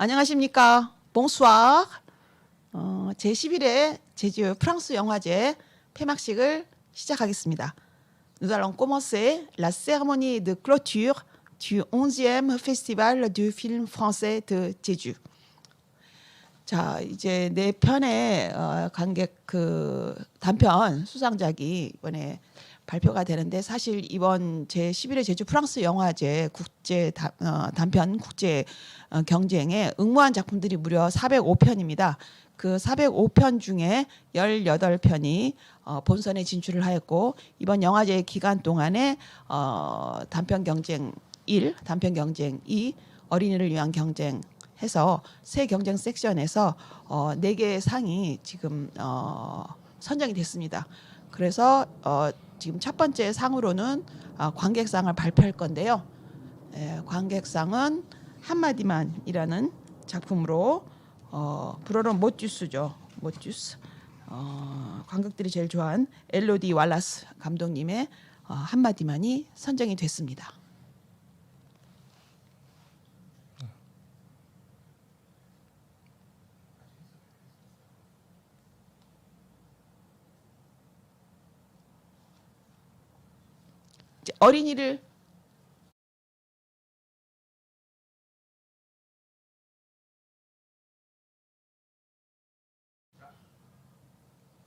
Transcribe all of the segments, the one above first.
안녕하십니까. bonsoir. 어, 제11회 제주 프랑스 영화제 폐막식을 시작하겠습니다. Nous allons commencer la cérémonie de clôture du 11e Festival du film français de 제주. 자, 이제 네 편의 어, 관객 그 단편 수상작이 이번에 발표가 되는데 사실 이번 제 11회 제주 프랑스 영화제 국제 다- 어, 단편 국제 어, 경쟁에 응모한 작품들이 무려 405편입니다. 그 405편 중에 18편이 어, 본선에 진출을 하였고 이번 영화제 기간 동안에 어, 단편 경쟁 1, 단편 경쟁 2, 어린이를 위한 경쟁 해서 세 경쟁 섹션에서 어, 네 개의 상이 지금 어, 선정이 됐습니다. 그래서 어, 지금 첫 번째 상으로는 어, 관객상을 발표할 건데요. 예, 관객상은 한마디만이라는 작품으로 어, 불어는 모주스죠. 모주스. 어, 관객들이 제일 좋아한 엘로디 왈라스 감독님의 어, 한마디만이 선정이 됐습니다. 어린이를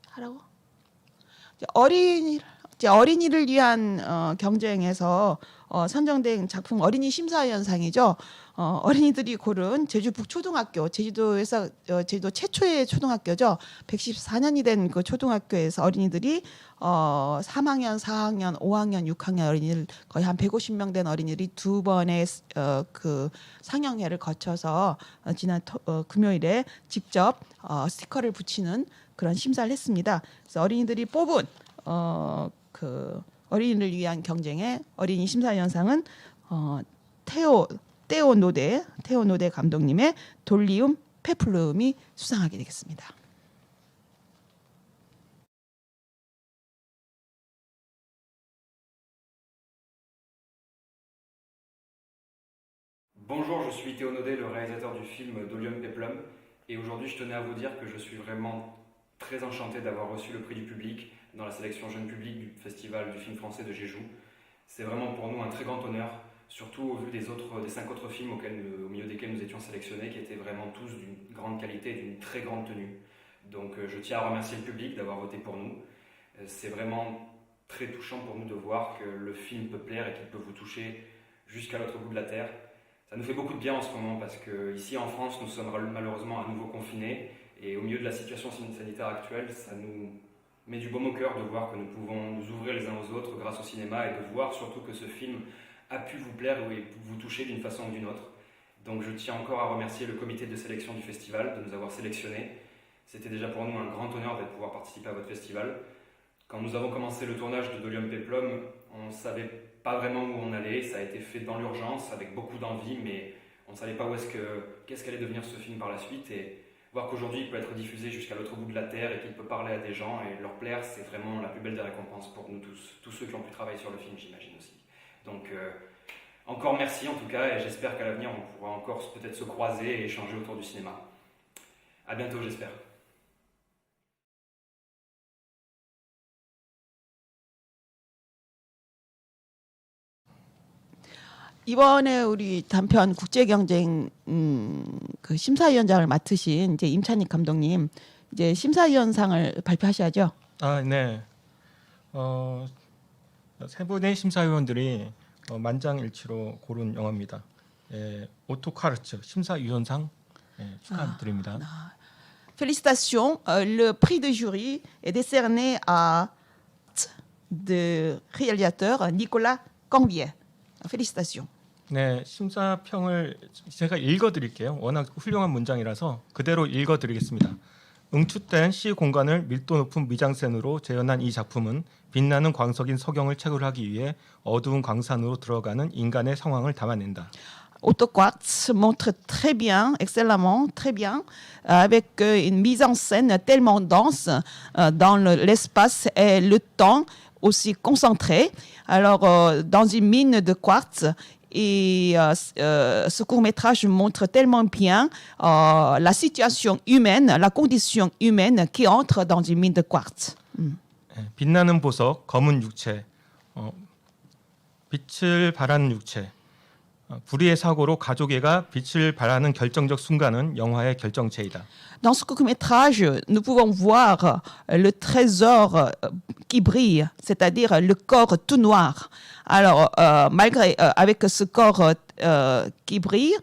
하라고? 어린이 어린이를 위한 어, 경쟁에서 어, 선정된 작품 어린이 심사위원상이죠. 어, 어린이들이 고른 제주 북초등학교 제주도에서 어, 제주도 최초의 초등학교죠. 114년이 된 그 초등학교에서 어린이들이 어, 3학년, 4학년, 5학년, 6학년 어린이들 거의 한 150명 된 어린이들이 두 번의 어, 그 상영회를 거쳐서 어, 지난 토, 어, 금요일에 직접 어, 스티커를 붙이는 그런 심사를 했습니다. 그래서 어린이들이 뽑은 어, 그 어린이를 위한 경쟁의 어린이 심사위원상은 어, 테오 테오 노데 테오 노데 감독님의 돌리움 페플룸이 수상하게 되겠습니다. Bonjour, je suis Théo Naudet, le réalisateur du film Dolium Peplum, et aujourd'hui je tenais à vous dire que je suis vraiment très enchanté d'avoir reçu le prix du public dans la sélection jeune public du festival du film français de Jeju. C'est vraiment pour nous un très grand honneur, surtout au vu des, autres, des cinq autres films au milieu desquels nous étions sélectionnés, qui étaient vraiment tous d'une grande qualité et d'une très grande tenue. Donc euh, je tiens à remercier le public d'avoir voté pour nous. Euh, C'est vraiment très touchant pour nous de voir que le film peut plaire et qu'il peut vous toucher jusqu'à l'autre bout de la terre. Ça nous fait beaucoup de bien en ce moment parce que ici en France, nous sommes malheureusement à nouveau confinés et au milieu de la situation sanitaire actuelle, ça nous met du baume au cœur de voir que nous pouvons nous ouvrir les uns aux autres grâce au cinéma et de voir surtout que ce film a pu vous plaire et vous toucher d'une façon ou d'une autre. Donc je tiens encore à remercier le comité de sélection du festival de nous avoir sélectionnés. C'était déjà pour nous un grand honneur de pouvoir participer à votre festival. Quand nous avons commencé le tournage de Dolium Peplum, on ne savait pas vraiment où on allait. Ça a été fait dans l'urgence, avec beaucoup d'envie, mais on ne savait pas où est-ce que, qu'est-ce qu'allait devenir ce film par la suite. Et voir qu'aujourd'hui il peut être diffusé jusqu'à l'autre bout de la terre et qu'il peut parler à des gens et leur plaire, c'est vraiment la plus belle des récompenses pour nous tous, tous ceux qui ont pu travailler sur le film, j'imagine aussi. Donc euh, encore merci en tout cas, et j'espère qu'à l'avenir on pourra encore peut-être se croiser et échanger autour du cinéma. À bientôt, j'espère. 이번에 우리 단편 국제 경쟁 음, 그 심사위원장을 맡으신 이제 임찬익 감독님 이제 심사위원상을 발표하셔야죠. 아, 네. 어, 세 분의 심사위원들이 어, 만장일치로 고른 영화입니다. 예, 오토 카르츠 심사위원상 예, 축하드립니다. Félicitations, euh, le prix de jury est décerné à de réalisateur Nicolas Cambier. Félicitations. 네, 심사평을 제가 읽어드릴게요. 워낙 훌륭한 문장이라서 그대로 읽어드리겠습니다. 응축된 시 공간을 밀도 높은 미장센으로 재현한 이 작품은 빛나는 광석인 석영을 채굴하기 위해 어두운 광산으로 들어가는 인간의 상황을 담아낸다. Autoquartz montre très bien, excellemment, très bien, euh, avec euh, une mise en scène tellement dense euh, dans le- l'espace et le temps aussi concentré. Alors, euh, dans une mine de quartz, Et euh, c- euh, ce court métrage montre tellement bien euh, la situation humaine, la condition humaine qui entre dans une mine de quartz. 예, 빛나는 보석, 검은 육체, 어, 빛을 발하는 육체. 어, 불의의 사고로 가족애가 빛을 발하는 결정적 순간은 영화의 결정체이다. Dans ce court-métrage, nous pouvons voir euh, le trésor euh, qui brille, c'est-à-dire le corps tout noir. alors, euh, malgré, euh, avec ce corps euh, qui brille,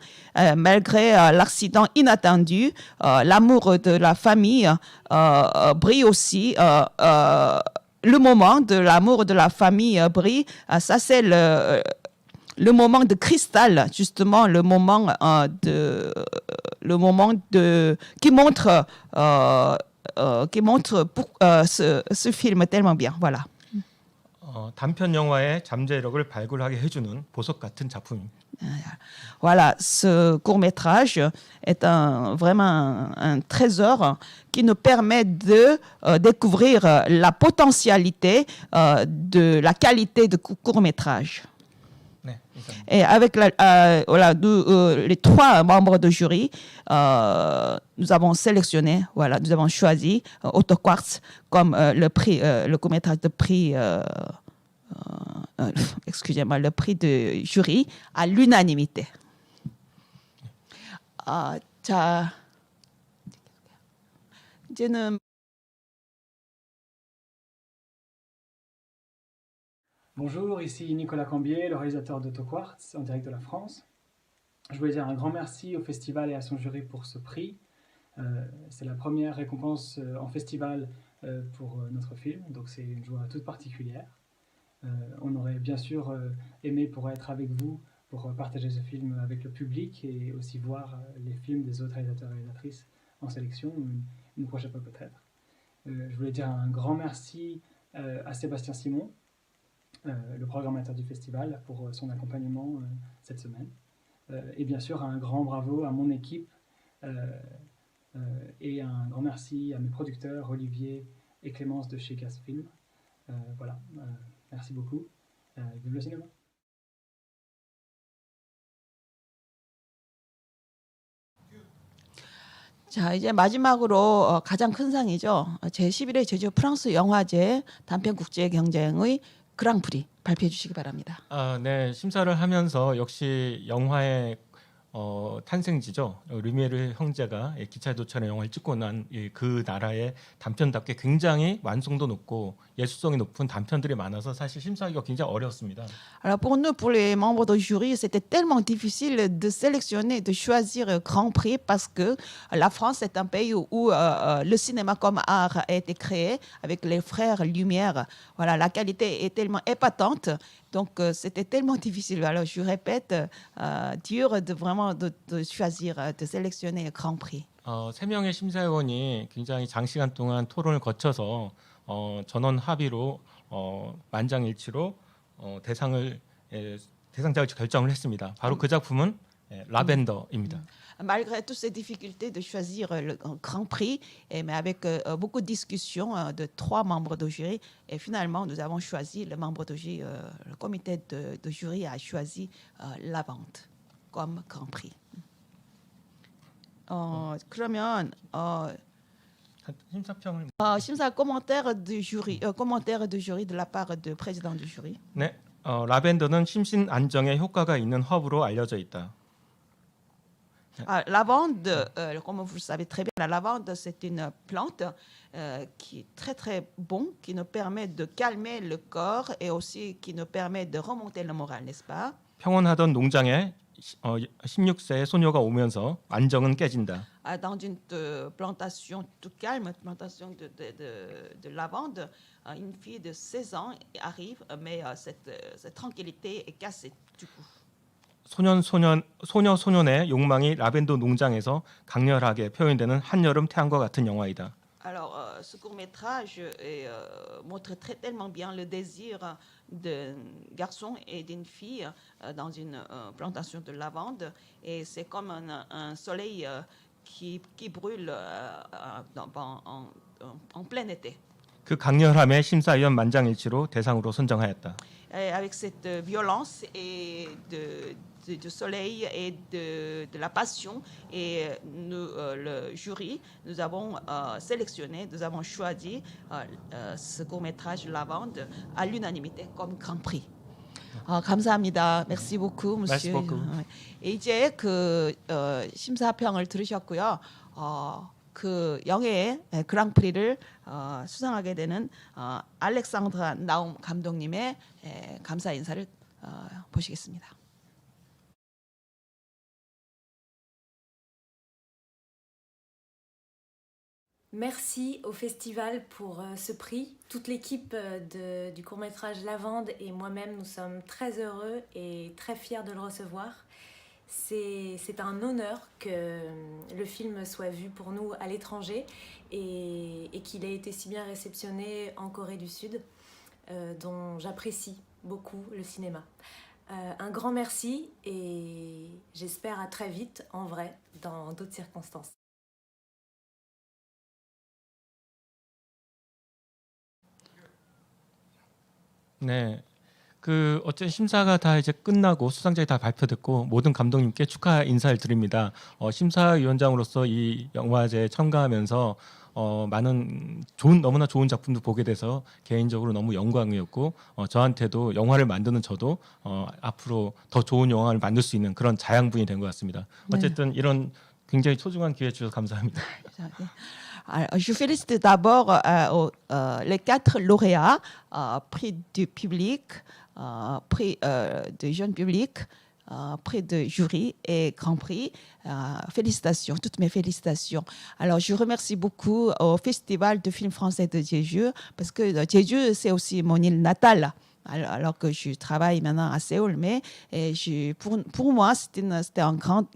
malgré l'accident inattendu, l'amour de la famille brille aussi. le moment de l'amour de la famille brille. Ça, c'est le, moment de cristal, justement, le moment de, qui montre, ce, ce film tellement bien. Voilà. 어, 단편 영화의 잠재력을 발굴하게 해주는 보석 같은 작품입니다. Voilà, ce court métrage est un, vraiment un trésor qui nous permet de euh, découvrir euh, la potentialité euh, de la qualité de court métrage. 네, 이상. Et avec la- euh, voilà, nous, euh, les trois membres de jury, euh, nous avons sélectionné, voilà, nous avons choisi euh, Otto Quartz comme euh, le prix, euh, le court-métrage de prix, euh, euh, euh, excusez-moi, le prix de jury à l'unanimité. 아, 자, 이제는 Bonjour, ici Nicolas Cambier, le réalisateur de Quartz en direct de la France. Je voulais dire un grand merci au festival et à son jury pour ce prix. Euh, c'est la première récompense euh, en festival euh, pour notre film, donc c'est une joie toute particulière. On aurait bien sûr aimé pour être avec vous, pour partager ce film avec le public et aussi voir les films des autres réalisateurs et réalisatrices en sélection, une, prochaine fois peut-être. Je voulais dire un grand merci à Sébastien Simon, le programmateur du festival, pour euh, son accompagnement euh, cette semaine. Euh, et bien sûr, un grand bravo à mon équipe euh, euh, et un grand merci à mes producteurs, Olivier et Clémence de chez Gasfilm. Euh, voilà, euh, merci beaucoup. Euh, vive le cinéma! 자 이제 마지막으로 어, 가장 큰 상이죠. 제 11회 제주 프랑스 영화제 단편 국제 경쟁의 그랑프리 발표해 주시기 바랍니다. 아, 네, 심사를 하면서 역시 영화의 어, 탄생지죠. 르미에르 형제가 예, 기차에 도착하는 영화를 찍고 난 그 나라의 단편답게 굉장히 완성도 높고 예술성이 높은 단편들이 많아서 사실 심사하기가 굉장히 어려웠습니다. Alors pour nous, pour les membres du jury, c'était tellement difficile de sélectionner, de choisir un grand prix parce que la France est un pays où, où, euh, euh, le cinéma comme art a été créé avec les frères Lumière. Voilà, la qualité est tellement épatante. Donc euh, c'était tellement difficile. Alors je répète, euh, dur de vraiment de, de choisir, euh, de sélectionner un grand prix. 어, 세 명의 심사위원이 굉장히 장시간 동안 토론을 거쳐서 어, 전원 합의로 어, 만장일치로 어, 대상을 예, 대상작을 결정을 했습니다. 바로 그 작품은 예, 라벤더입니다. Malgré toutes ces difficultés de choisir euh, le grand prix, et, mais avec euh, euh, beaucoup de discussions euh, de trois membres de jury, et finalement nous avons choisi le membre de jury, euh, le comité de, de jury a choisi euh, la vente comme grand prix. 어, 그러면 어, 심사평을 어, 심사 commentaire du jury, euh, commentaire du jury de la part du président du jury. 네, 어, 라벤더는 심신 안정에 효과가 있는 허브로 알려져 있다. Ah, la lavande, euh, comme vous le savez très bien, la lavande, c'est une plante euh, qui est très très bon, qui nous permet de calmer le corps et aussi qui nous permet de remonter le moral, n'est-ce pas 평온하던 농장에 어, 16세의 소녀가 오면서 안정은 깨진다. Ah, Dans une euh, plantation tout calme, plantation de, de, de- de lavande, euh, une fille de 16 ans arrive, mais euh, cette, euh, cette tranquillité est cassée du coup. 소년 소년 소녀 소년의 욕망이 라벤더 농장에서 강렬하게 표현되는 한여름 태양과 같은 영화이다. Alors, euh, ce court-métrage est, euh, montre très tellement bien le désir d'un garçon et d'une fille euh, dans une euh, plantation de lavande. Et c'est comme un, un soleil euh, qui, qui brûle euh, euh, dans- en, en- en plein été. 그 강렬함에 심사위원 만장일치로 대상으로 선정하였다. Et avec cette euh, violence et de, de- du soleil et de, de la passion. Et euh, nous, euh, le jury, nous avons euh, sélectionné, nous avons choisi euh, euh, ce court-métrage Lavande à l'unanimité comme Grand Prix. 어, 감사합니다. Merci beaucoup, Merci monsieur. beaucoup. 어, 이제 그 어, 심사평을 들으셨고요. 어, 그 영예의 에, 그랑프리를 어, 수상하게 되는 어, 알렉산드라 나움 감독님의 에, 감사 인사를 어, 보시겠습니다. Merci au festival pour euh, ce prix. Toute l'équipe euh, du court-métrage Lavande et moi-même, nous sommes très heureux et très fiers de le recevoir. C'est un honneur que euh, le film soit vu pour nous à l'étranger et, qu'il ait été si bien réceptionné en Corée du Sud, dont j'apprécie beaucoup le cinéma. Un grand merci et j'espère à très vite en vrai dans d'autres circonstances. 네. 그 어쨌든 심사가 다 이제 끝나고 수상작이 다 발표됐고 모든 감독님께 축하 인사를 드립니다. 어, 심사위원장으로서 이 영화제에 참가하면서 어, 많은 좋은 너무나 좋은 작품도 보게 돼서 개인적으로 너무 영광이었고 어, 저한테도 영화를 만드는 저도 어, 앞으로 더 좋은 영화를 만들 수 있는 그런 자양분이 된 것 같습니다. 어쨌든 이런 굉장히 소중한 기회 주셔서 감사합니다. Alors, je félicite d'abord euh, euh, les quatre lauréats, euh, prix du public, euh, prix euh, du jeune public, euh, prix de jury et grand prix. Euh, félicitations, toutes mes félicitations. Alors, je remercie beaucoup au Festival de films français de Jeju, parce que euh, Jeju, c'est aussi mon île natale. Alors, que je travaille maintenant à Séoul, mais pour, moi, c'était un grand,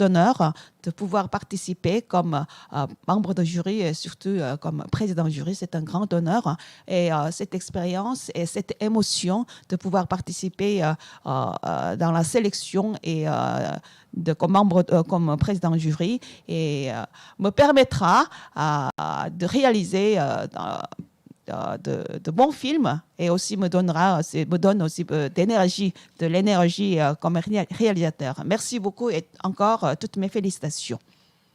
honneur de pouvoir participer comme euh, membre de jury et surtout euh, comme président de jury. C'est un grand honneur. Et euh, cette expérience et cette émotion de pouvoir participer dans la sélection et de, comme membre, comme président de jury me permettra de réaliser de, de bons films et aussi me donnera me donne aussi euh, d'énergie de l'énergie euh, comme réa- réalisateur. Merci beaucoup et encore euh, toutes mes félicitations.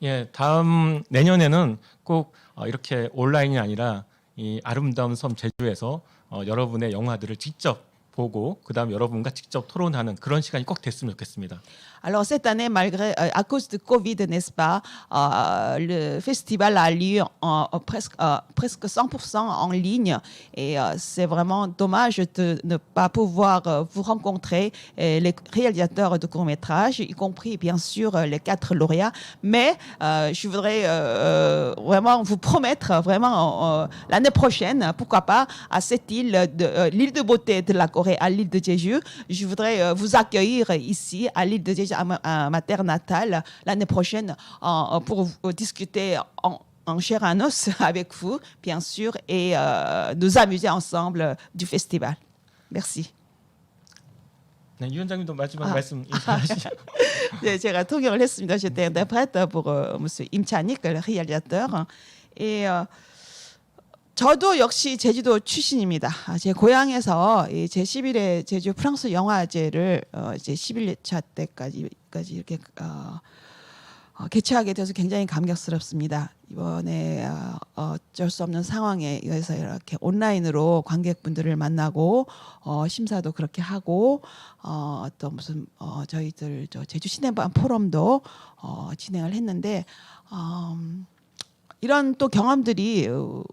예, 다음 내년에는 꼭 어, 이렇게 온라인이 아니라 이 아름다운 섬 제주에서 어, 여러분의 영화들을 직접 보고 그다음 여러분과 직접 토론하는 그런 시간이 꼭 됐으면 좋겠습니다. Alors cette année, malgré euh, à cause de Covid, n'est-ce pas, euh, le festival a lieu en, en presque euh, presque 100% en ligne et euh, c'est vraiment dommage de ne pas pouvoir euh, vous rencontrer euh, les réalisateurs de courts métrages, y compris bien sûr euh, les quatre lauréats. Mais euh, je voudrais euh, euh, vraiment vous promettre vraiment euh, l'année prochaine, pourquoi pas, à cette île de euh, l'île de beauté de la Corée, à l'île de Jeju, je voudrais euh, vous accueillir ici à l'île de Jeju, à ma, à ma terre natale, l'année prochaine, en- en- pour vous discuter en, en chair et en os avec vous, bien sûr, et euh, nous amuser ensemble du festival. Merci. 네, 유 원장님도 마지막 아. 말씀 인사하시죠. 네, 제가 통역을 했습니다. J'étais interprète pour euh, Monsieur Im Chanik, le réalisateur. Et euh, 저도 역시 제주도 출신입니다. 아, 제 고향에서 이 제11회 제주 프랑스 영화제를 어, 이제 11차 때까지까지 이렇게 어, 어, 개최하게 돼서 굉장히 감격스럽습니다. 이번에 어, 어쩔 수 없는 상황에 의해서 이렇게 온라인으로 관객분들을 만나고 어, 심사도 그렇게 하고 어, 또 무슨 어, 저희들 저 제주 시네마 포럼도 어, 진행을 했는데 음, 이런 또 경험들이 어,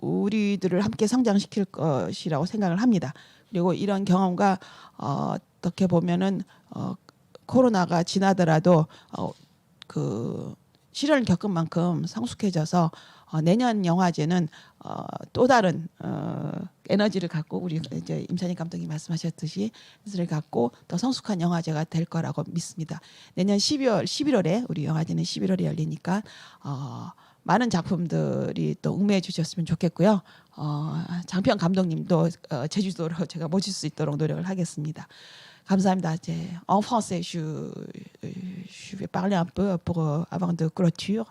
우리들을 함께 성장시킬 것이라고 생각을 합니다. 그리고 이런 경험과 어, 어떻게 보면은 어, 코로나가 지나더라도 어, 그 시련을 겪은 만큼 성숙해져서 어, 내년 영화제는 어, 또 다른 어, 에너지를 갖고 우리 이제 임찬희 감독님 말씀하셨듯이 에너지를 갖고 더 성숙한 영화제가 될 거라고 믿습니다. 내년 12월 11월에 우리 영화제는 11월에 열리니까 어, 많은 작품들이 또 응매해 주셨으면 좋겠고요. 어, 장편 감독님도 어, 제주도로 제가 모실 수 있도록 노력을 하겠습니다. 감사합니다. 이제 en français, je, je vais parler un peu pour avant de clôture.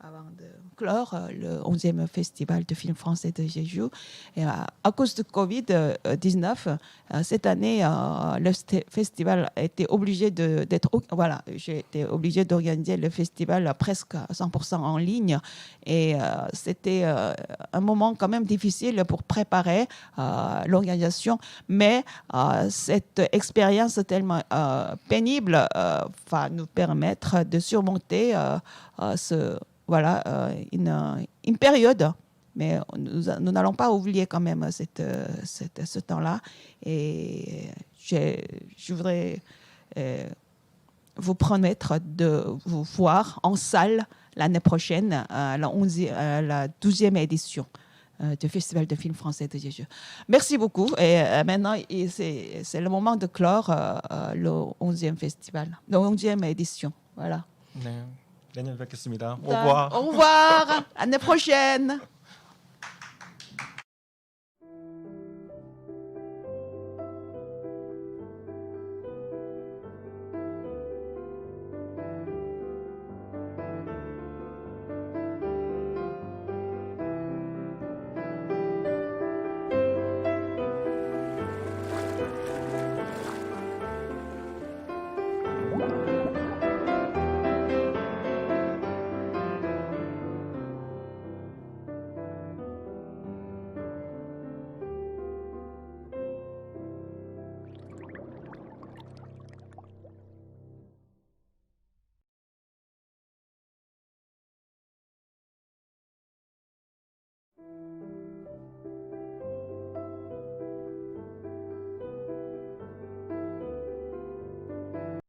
Avant de clore euh, le 11e festival de films français de Jeju. Et, euh, à cause de Covid-19, euh, cette année, le st- festival été obligé d'être. Voilà, j'ai été obligé d'organiser le festival presque à 100% en ligne. Et c'était un moment quand même difficile pour préparer l'organisation. Mais cette expérience tellement pénible va nous permettre de surmonter ce, voilà, euh, une, une période. Mais nous n'allons pas oublier quand même cette, euh, cette- ce temps-là. Et je voudrais euh, vous promettre de vous voir en salle l'année prochaine, à la, 11e, à la 12e édition euh, du Festival de films français de Jeju. Merci beaucoup. Et euh, maintenant, c'est le moment de clore euh, euh, le 11e festival, la 11e édition. Voilà. 네, 내년에 뵙겠습니다. 자, 오버. Au revoir. À l'année prochaine.